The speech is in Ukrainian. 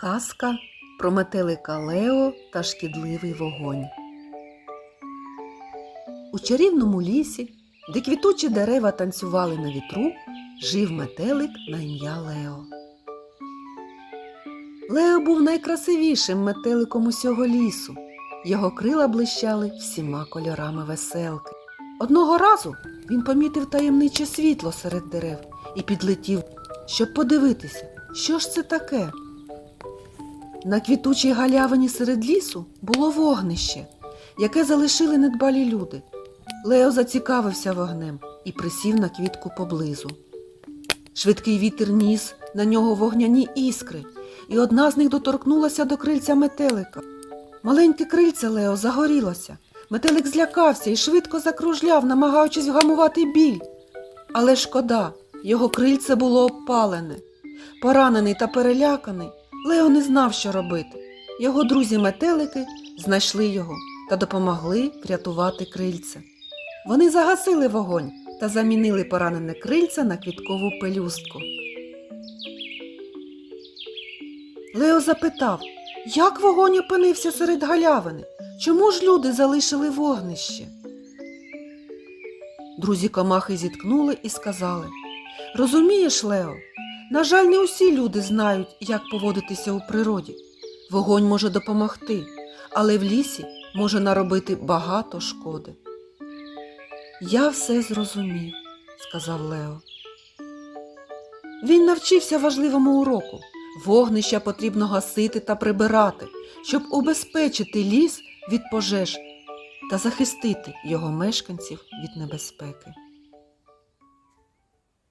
Казка про метелика Лео та шкідливий вогонь. У чарівному лісі, де квітучі дерева танцювали на вітру, жив метелик на ім'я Лео. Лео був найкрасивішим метеликом усього лісу. Його крила блищали всіма кольорами веселки. Одного разу він помітив таємниче світло серед дерев і підлетів, щоб подивитися, що ж це таке. На квітучій галявині серед лісу було вогнище, яке залишили недбалі люди. Лео зацікавився вогнем і присів на квітку поблизу. Швидкий вітер ніс на нього вогняні іскри, і одна з них доторкнулася до крильця метелика. Маленьке крильце Лео загорілося. Метелик злякався і швидко закружляв, намагаючись вгамувати біль. Але шкода, його крильце було обпалене. Поранений та переляканий, Лео не знав, що робити. Його друзі-метелики знайшли його та допомогли врятувати крильце. Вони загасили вогонь та замінили поранене крильце на квіткову пелюстку. Лео запитав, як вогонь опинився серед галявини? Чому ж люди залишили вогнище? Друзі комахи зіткнули і сказали Розумієш, Лео, на жаль, не усі люди знають, як поводитися у природі. Вогонь може допомогти, але в лісі може наробити багато шкоди. Я все зрозумів, сказав Лео. Він навчився важливому уроку. Вогнища потрібно гасити та прибирати, щоб убезпечити ліс від пожеж та захистити його мешканців від небезпеки.